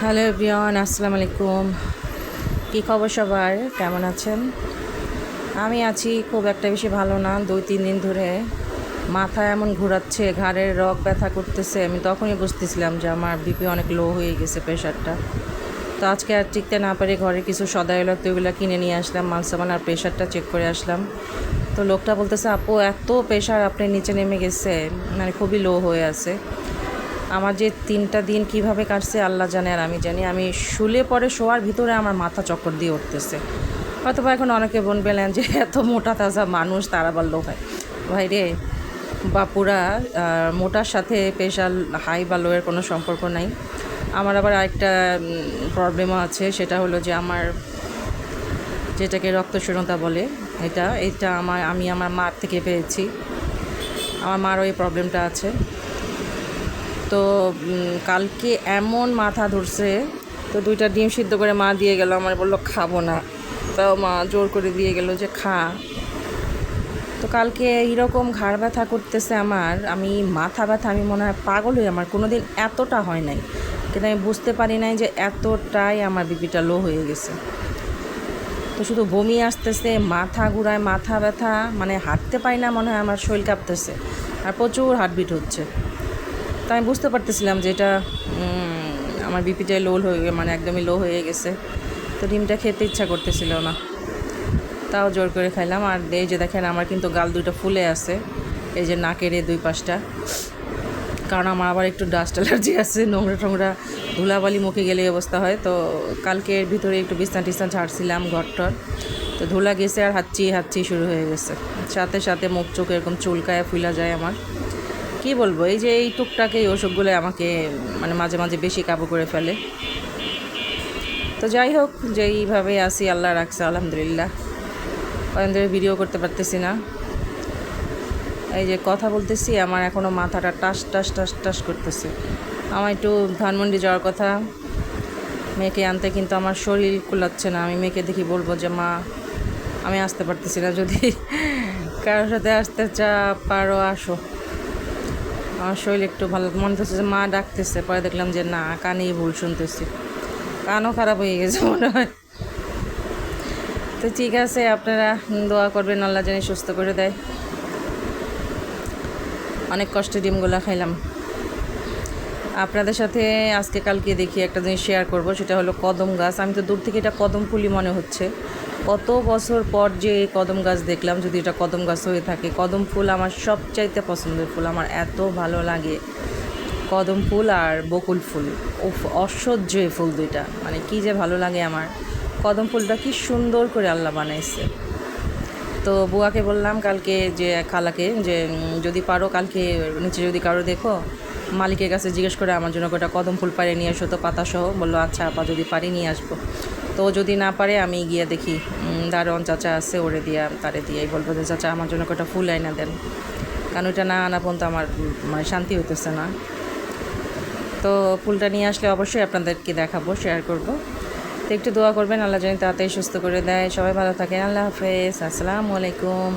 Hello everyone, আসসালামু আলাইকুম। কী খবর সবার? কেমন আছেন? আমি আছি খুব একটা বেশি ভালো না। দুই, তিন দিন ধরে মাথা এমন ঘোরাচ্ছে, ঘাড়ের রক ব্যথা করতেছে। আমি তখনই বুঝতেছিলাম যে আমার বিপি অনেক লো হয়ে গেছে প্রেশারটা তো আজকে আর টিকতে না পারে ঘরে কিছু সদাই এলো তো ওগুলো কিনে নিয়ে আসলাম মালসামান আর প্রেশারটা চেক করে আসলাম। তো লোকটা বলতেছে, আপু, এত প্রেশার আপনি নিচে নেমে গেছে মানে খুবই লো হয়ে আছে। আমার যে তিনটা দিন কীভাবে কাটছে আল্লাহ জানে আর আমি জানি। আমি শুলে পরে শোয়ার ভিতরে আমার মাথা চক্কর দিয়ে উঠতেছে। হয়তো বা এখন অনেকে বোন পেলেন যে এত মোটা তাজা মানুষ, তারা আবার ভাই ভাই রে, বাপুরা মোটার সাথে প্রেশার হাই বা লোয়ের কোনো সম্পর্ক নাই। আমার আবার আরেকটা প্রবলেমও আছে, সেটা হলো যে আমার যেটাকে রক্তশূন্যতা বলে, এটা এটা আমার, আমি আমার মার থেকে পেয়েছি। আমার মারও এই প্রবলেমটা আছে। তো কালকে এমন মাথা ধরছে, তো দুইটা ডিম সিদ্ধ করে মা দিয়ে গেল, আমার বলল, খাব না। তাও মা জোর করে দিয়ে গেল যে, খা। তো কালকে এইরকম ঘাড় ব্যথা করতেছে আমার, আমি মাথা ব্যথা, আমি মনে হয় পাগল হই আমার কোনো দিন এতটা হয় নাই। কিন্তু আমি বুঝতে পারি নাই যে, এতটাই আমার বিপিটা লো হয়ে গেছে। তো শুধু বমি আসতেছে, মাথা ঘুরায়, মাথা ব্যথা মানে হাঁটতে পারি না মনে হয়, আমার শরীর কাঁপতেছে। আর প্রচুর হার্টবিট হচ্ছে। তো আমি বুঝতে পারতেছিলাম যে এটা আমার বিপিটাই লো হয়ে মানে একদমই লো হয়ে গেছে। তো ডিমটা খেতে ইচ্ছা করতেছিল না। তাও জোর করে খাইলাম। আর এই যে দেখেন, আমার কিন্তু গাল দুটো ফুলে আছে। এই যে নাকের এই দুই পাশটা। কারণ আমার আবার একটু ডাস্ট অ্যালার্জি আছে, নোংরা টোংরা ধুলাবালি মুখে গেলে অবস্থা হয়। তো কালকে এর ভিতরে একটু বিছনা টিছনা ঝাড়ছিলাম ঘরটর। তো ধুলা গেছে আর হাঁচি হাঁচি শুরু হয়ে গেছে। সাথে সাথে মুখ চোখ এরকম চুলকায় ফুলা যায় আমার। কি বলব, এই যে এই টুকটাক এই ওষুধগুলো আমাকে মানে মাঝে মাঝে বেশি কাবু করে ফেলে। তো যাই হোক, যে এইভাবে আসি আল্লাহ রাখছে, আলহামদুলিল্লাহ। কয়েকদিন ধরে ভিডিও করতে পারতেছি না। এই যে কথা বলতেছি, আমার এখনও মাথাটা টাস টাস টাস টাস করতেছে। আমার একটু ধানমন্ডি যাওয়ার কথা। মেয়েকে আনতে কিন্তু আমার শরীর কুলাচ্ছে না। আমি মেয়েকে দেখি বলব যে, মা, আমি আসতে পারতেছি না। যদি কারোর সাথে আসতে চা পারো, আসো। আমার শরীর একটু ভালো, মনে হচ্ছে যে মা ডাকতেছে, পরে দেখলাম যে না, কানেই ভুল শুনতেছি। কানও খারাপ হয়ে গেছে মনে হয়। তো ঠিক আছে, আপনারা দোয়া করবেন, আল্লাহ জানি সুস্থ করে দেয়। অনেক কষ্টে ডিমগুলো খাইলাম। আপনাদের সাথে আজকে কালকে দেখি একটা জিনিস শেয়ার করব, সেটা হলো কদম গাছ। আমি তো দূর থেকে এটা কদম ফুলই মনে হচ্ছে। কত বছর পর যে কদম গাছ দেখলাম, যদি এটা কদম গাছ হয়ে থাকে। কদম ফুল আমার সবচাইতে পছন্দের ফুল, আমার এত ভালো লাগে কদম ফুল আর বকুল ফুল। উফ, অসহ্য ফুল দুইটা মানে কি যে ভালো লাগে আমার। কদম ফুলটা কি সুন্দর করে আল্লাহ বানাইছে। তো বুয়াকে বললাম, কালকে যে খালাকে, যে যদি পারো কালকে নিচে যদি কারও দেখো, মালিকের কাছে জিজ্ঞেস করে আমার জন্য কটা কদম ফুল পাড়ে নিয়ে আসো তো পাতা সহ বলল আচ্ছা আপা, যদি পারি নিয়ে আসব। তো যদি না পারে, আমি গিয়ে দেখি দারোয়ান চাচা আছে, ওরে দিয়া, তারে দিয়েই বলব যে, চাচা, আমার জন্য কটা ফুল আইনা দেন। কারণ ওইটা না আনা পর্যন্ত আমার মানে শান্তি হইতেছে না। তো ফুলটা নিয়ে আসলে অবশ্যই আপনাদেরকে দেখাবো শেয়ার করব। তো একটু দোয়া করবেন, আল্লাহ জানি তাড়াতাড়ি সুস্থ করে দেয়। সবাই ভালো থাকেন, আল্লাহ হাফেজ। আসসালামু আলাইকুম।